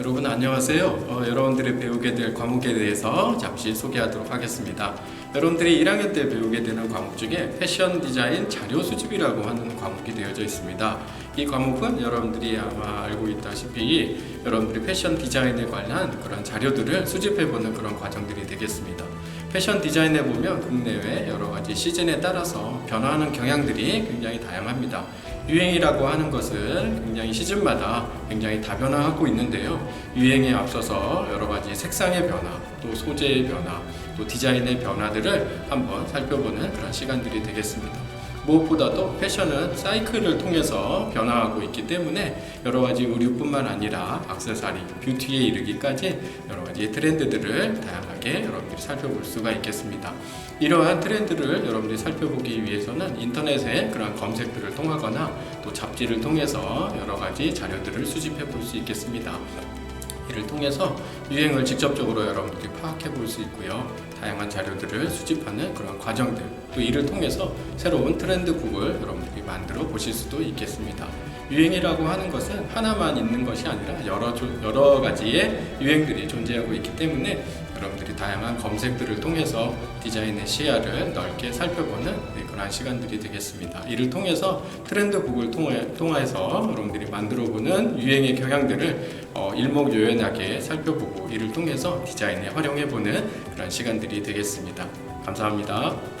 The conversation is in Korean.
여러분 안녕하세요. 어, 여러분들이 배우게 될 과목에 대해서 잠시 소개하도록 하겠습니다. 여러분들이 1학년 때 배우게 되는 과목 중에 패션 디자인 자료 수집이라고 하는 과목이 되어져 있습니다. 이 과목은 여러분들이 아마 알고 있다시피 여러분들이 패션 디자인에 관한 그런 자료들을 수집해보는 그런 과정들이 되겠습니다. 패션 디자인에 보면 국내외 여러 가지 시즌에 따라서 변화하는 경향들이 굉장히 다양합니다. 유행이라고 하는 것은 굉장히 시즌마다 굉장히 다변화하고 있는데요. 유행에 앞서서 여러 가지 색상의 변화, 또 소재의 변화, 또 디자인의 변화들을 한번 살펴보는 그런 시간들이 되겠습니다. 무엇보다도 패션은 사이클을 통해서 변화하고 있기 때문에 여러 가지 의류뿐만 아니라 액세서리, 뷰티에 이르기까지 여러 가지 트렌드들을 다양하게 여러분들이 살펴볼 수가 있겠습니다. 이러한 트렌드를 여러분들이 살펴보기 위해서는 인터넷에 그런 검색들을 통하거나 또 잡지를 통해서 여러 가지 자료들을 수집해 볼 수 있겠습니다. 이를 통해서 유행을 직접적으로 여러분들이 파악해 볼 수 있고요. 다양한 자료들을 수집하는 그런 과정들, 또 이를 통해서 새로운 트렌드 북을 여러분들이 만들어 보실 수도 있겠습니다. 유행이라고 하는 것은 하나만 있는 것이 아니라 여러, 조- 여러 가지의 유행들이 존재하고 있기 때문에 여러분들이 다양한 검색들을 통해서 디자인의 시야를 넓게 살펴보는 네, 그러한 시간들이 되겠습니다. 이를 통해서 트렌드 북을 통해, 통해서 여러분들이 만들어보는 유행의 경향들을 어, 일목요연하게 살펴보고 이를 통해서 디자인에 활용해보는 그런 시간들이 되겠습니다. 감사합니다.